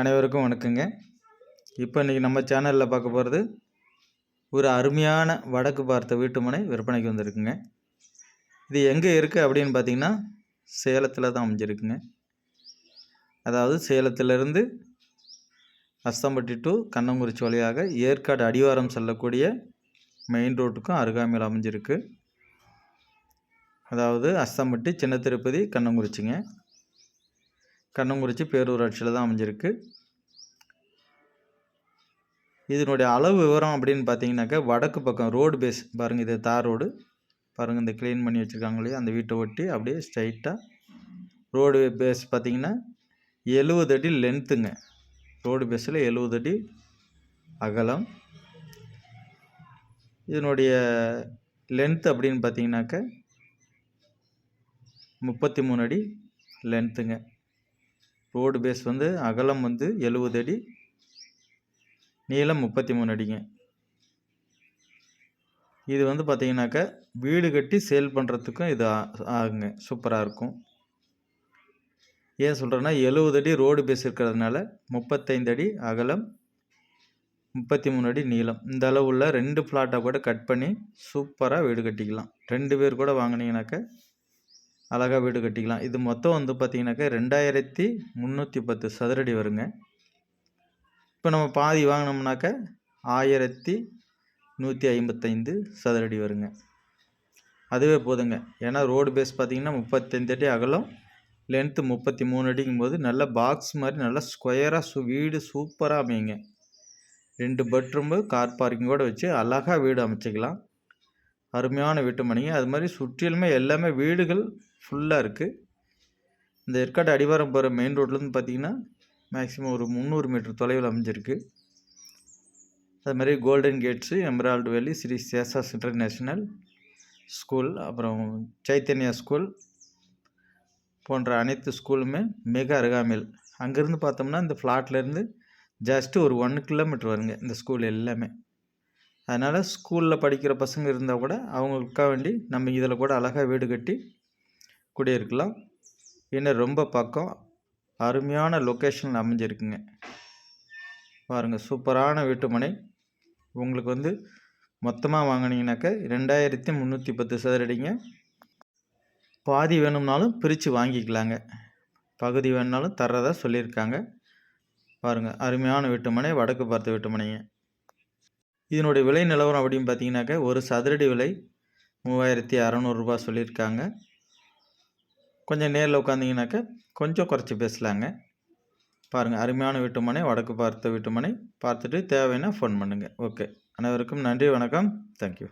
அனைவருக்கும் வணக்கங்க. இப்போ இன்றைக்கி நம்ம சேனலில் பார்க்க போகிறது ஒரு அருமையான வடக்கு பார்த்த வீட்டுமனை விற்பனைக்கு வந்திருக்குங்க. இது எங்கே இருக்குது அப்படின்னு பார்த்தீங்கன்னா சேலத்தில் தான் அமைஞ்சிருக்குங்க. அதாவது சேலத்திலிருந்து அஸ்தம்பட்டி டு கண்ணங்குறிச்சி வழியாக ஏற்காடு அடிவாரம் செல்லக்கூடிய மெயின் ரோட்டுக்கும் அருகாமையில் அமைஞ்சிருக்கு. அதாவது அஸ்தம்பட்டி சின்ன திருப்பதி கண்ணங்குறிச்சிங்க. கண்ணங்குறிச்சி பேரூராட்சியில் தான் அமைஞ்சிருக்கு. இதனுடைய அளவு விவரம் அப்படின்னு பார்த்தீங்கன்னாக்கா வடக்கு பக்கம் ரோடு பேஸ் பாருங்கள் இது தார் ரோடு. பாருங்கள் இந்த க்ளீன் பண்ணி வச்சுருக்காங்க இல்லையா? அந்த வீட்டை ஒட்டி அப்படியே ஸ்ட்ரைட்டாக ரோடு பேஸ் பார்த்திங்கன்னா எழுபது அடி லென்த்துங்க ரோடு பேஸில் எழுபது அடி அகலம். இதனுடைய லென்த் அப்படின்னு பார்த்தீங்கன்னாக்க முப்பத்தி மூணு அடி லென்த்துங்க ரோடு பேஸ் வந்து அகலம் வந்து எழுபது அடி நீளம் முப்பத்தி மூணு அடிங்க. இது வந்து பார்த்திங்கனாக்கா வீடு கட்டி சேல் பண்ணுறதுக்கும் இது ஆகுங்க. சூப்பராக இருக்கும். ஏன் சொல்கிறேன்னா எழுபது அடி ரோடு பேஸ் இருக்கிறதுனால முப்பத்தைந்து அடி அகலம் முப்பத்தி மூணு அடி நீளம். இந்த அளவுள்ள ரெண்டு ஃப்ளாட்டை கூட கட் பண்ணி சூப்பராக வீடு கட்டிக்கலாம். ரெண்டு பேர் கூட வாங்கினீங்கனாக்கா அழகாக வீடு கட்டிக்கலாம். இது மொத்தம் வந்து பார்த்திங்கனாக்கா ரெண்டாயிரத்தி முந்நூற்றி பத்து சதுரடி வருங்க. இப்போ நம்ம பாதி வாங்கினோம்னாக்க ஆயிரத்தி நூற்றி ஐம்பத்தைந்து சதுரடி வருங்க. அதுவே போதுங்க. ஏன்னா ரோடு பேஸ் பார்த்திங்கன்னா முப்பத்தஞ்சு அடி அகலம் லென்த்து முப்பத்தி மூணு அடிக்கும் போது நல்ல பாக்ஸ் மாதிரி நல்லா ஸ்கொயராக சு வீடு சூப்பராக அமையுங்க. ரெண்டு பெட்ரூமு கார் பார்க்கிங்கோடு வச்சு அழகாக வீடு அமைச்சிக்கலாம். அருமையான வீட்டு மணிங்க அது மாதிரி சுற்றிலுமே எல்லாமே வீடுகள் ஃபுல்லாக இருக்குது இந்த ஏற்காடு அடிவாரம் போகிற மெயின் ரோட்லேருந்து பார்த்தீங்கன்னா மேக்ஸிமம் ஒரு முந்நூறு மீட்டர் தொலைவில் அமைஞ்சிருக்கு. அது மாதிரி கோல்டன் கேட்ஸு எம்ரால்டு வேலி ஸ்ரீ சேசாஸ் இன்டர்நேஷ்னல் ஸ்கூல் அப்புறம் சைத்தன்யா ஸ்கூல் போன்ற அனைத்து ஸ்கூலுமே மிக அருகாமையில். அங்கேருந்து பார்த்தோம்னா இந்த ஃப்ளாட்லேருந்து ஜஸ்ட்டு ஒரு ஒன் கிலோமீட்டர் வருங்க இந்த ஸ்கூல் எல்லாமே. அதனால் ஸ்கூலில் படிக்கிற பசங்க இருந்தால் கூட அவங்களுக்காக வேண்டி நம்ம இதில் கூட அழகாக வீடு கட்டி குடியிருக்கலாம். இன்னும் ரொம்ப பக்கம் அருமையான லொக்கேஷனில் அமைஞ்சிருக்குங்க. பாருங்கள் சூப்பரான வீட்டுமனை. உங்களுக்கு வந்து மொத்தமாக வாங்கினீங்கனாக்கா ரெண்டாயிரத்தி முந்நூற்றி பத்து சதுரடிங்க. பாதி வேணும்னாலும் பிரித்து வாங்கிக்கலாங்க. பகுதி வேணுனாலும் தர்றதாக சொல்லியிருக்காங்க. பாருங்கள் அருமையான வீட்டுமனை வடக்கு பார்த்த வீட்டுமனைங்க. இதனுடைய விலை நிலவரம் அப்படின்னு பார்த்தீங்கன்னாக்கா ஒரு சதுரடி விலை மூவாயிரத்தி அறநூறுரூபா சொல்லியிருக்காங்க. கொஞ்சம் நேரில் உட்காந்திங்கனாக்கா கொஞ்சம் குறைச்சி பேசலாங்க. பாருங்கள் அருமையான வீட்டுமனை வடக்கு பார்த்த வீட்டுமனை பார்த்துட்டு தேவைன்னா ஃபோன் பண்ணுங்கள் ஓகே அனைவருக்கும் நன்றி வணக்கம். தேங்க்யூ